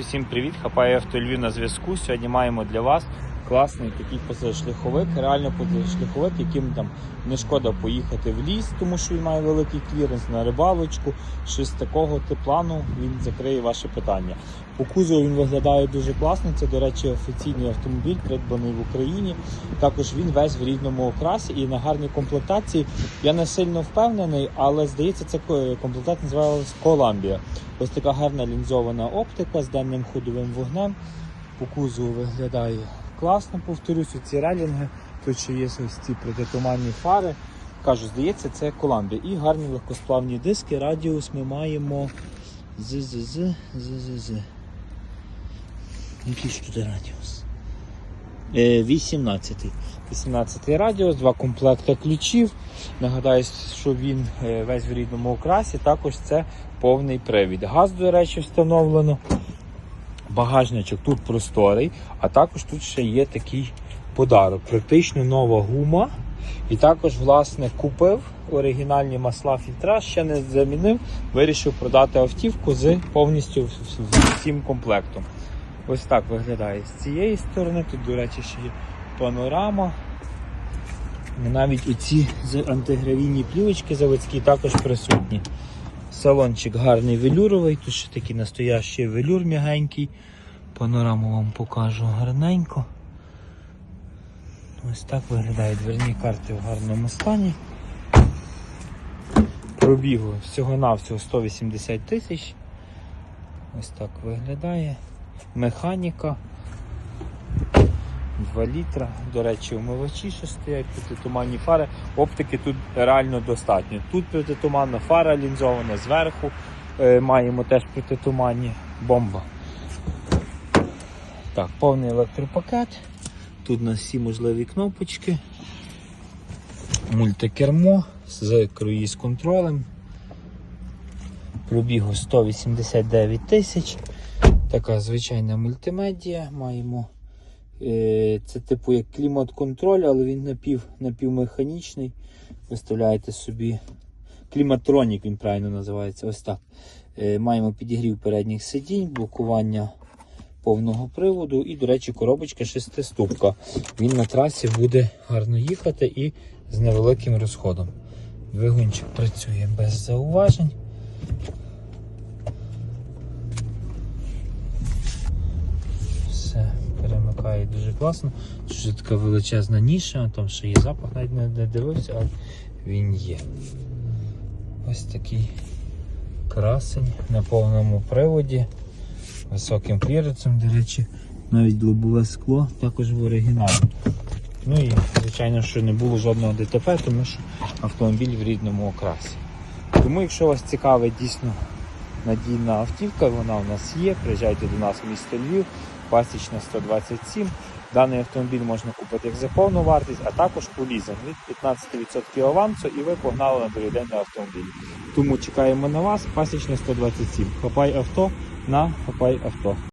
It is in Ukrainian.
Всім привіт, хапає авто Львів на зв'язку. Сьогодні маємо для вас класний такий позашляховик, реально позашляховик, яким там не шкода поїхати в ліс, тому що він має великий кліренс на рибалочку. Щось такого типлану він закриє ваше питання. По кузову він виглядає дуже класно. Це, до речі, офіційний автомобіль, придбаний в Україні. Також він весь в рідному окрасі і на гарній комплектації. Я не сильно впевнений, але здається, це комплектація називалась Коламбія. Ось така гарна лінзована оптика з денним ходовим вогнем. По кузову виглядає класно, повторюсь, ці релінги. Тут ще є ось ці протитуманні фари. Кажу, здається, це Коламбія. І гарні легкосплавні диски. Радіус ми маємо ЗЗЗ, ЗЗЗ. Який ж тут радіус? Е, 18. 18 радіус, два комплекти ключів. Нагадаю, що він е, весь в рідному окрасі. Також це повний привід. Газ, до речі, встановлено. Багажничок тут просторий, а також тут ще є такий подарок. Практично нова гума. І також, власне, купив оригінальні масла фільтра, ще не замінив, вирішив продати автівку з повністю всім комплектом. Ось так виглядає з цієї сторони. Тут, до речі, ще є панорама. Навіть оці антигравійні плівочки заводські також присутні. Салончик гарний велюровий, тут ще такий настоящий велюр м'ягенький. Панораму вам покажу гарненько. Ось так виглядають дверні карти в гарному стані. Пробігу всього-навсього 180 тисяч. Ось так виглядає. Механіка. 2 літра. До речі, умивачі ще стоять, протитуманні фари. Оптики тут реально достатньо. Тут протитуманна фара лінзована зверху. Е, маємо теж протитуманні бомба. Так, повний електропакет. Тут у нас всі можливі кнопочки. Мультикермо з круїз контролем. Пробігу 189 тисяч. Така звичайна мультимедія. Маємо це типу як клімат-контроль, але він напів, напівмеханічний. Виставляєте собі кліматронік, він правильно називається. Ось так. Е, Маємо підігрів передніх сидінь, блокування повного приводу і, до речі, коробочка шестиступка. Він на трасі буде гарно їхати і з невеликим розходом. Двигунчик працює без зауважень. Перемикає дуже класно. Тут така величезна ніша, там ще є запах, навіть не, дивився, але він є. Ось такий красень на повному приводі, високим кліренсом, до речі, навіть лобове скло також в оригіналі. Ну і, звичайно, що не було жодного ДТП, тому що автомобіль в рідному окрасі. Тому, якщо вас цікавить дійсно надійна автівка, вона у нас є. Приїжджайте до нас в місто Львів, пасічна 127. Даний автомобіль можна купити як за повну вартість, а також по лізинг від 15% авансу і ви погнали на довіденний автомобіль. Тому чекаємо на вас, пасічна 127. Хапай авто на хапай авто.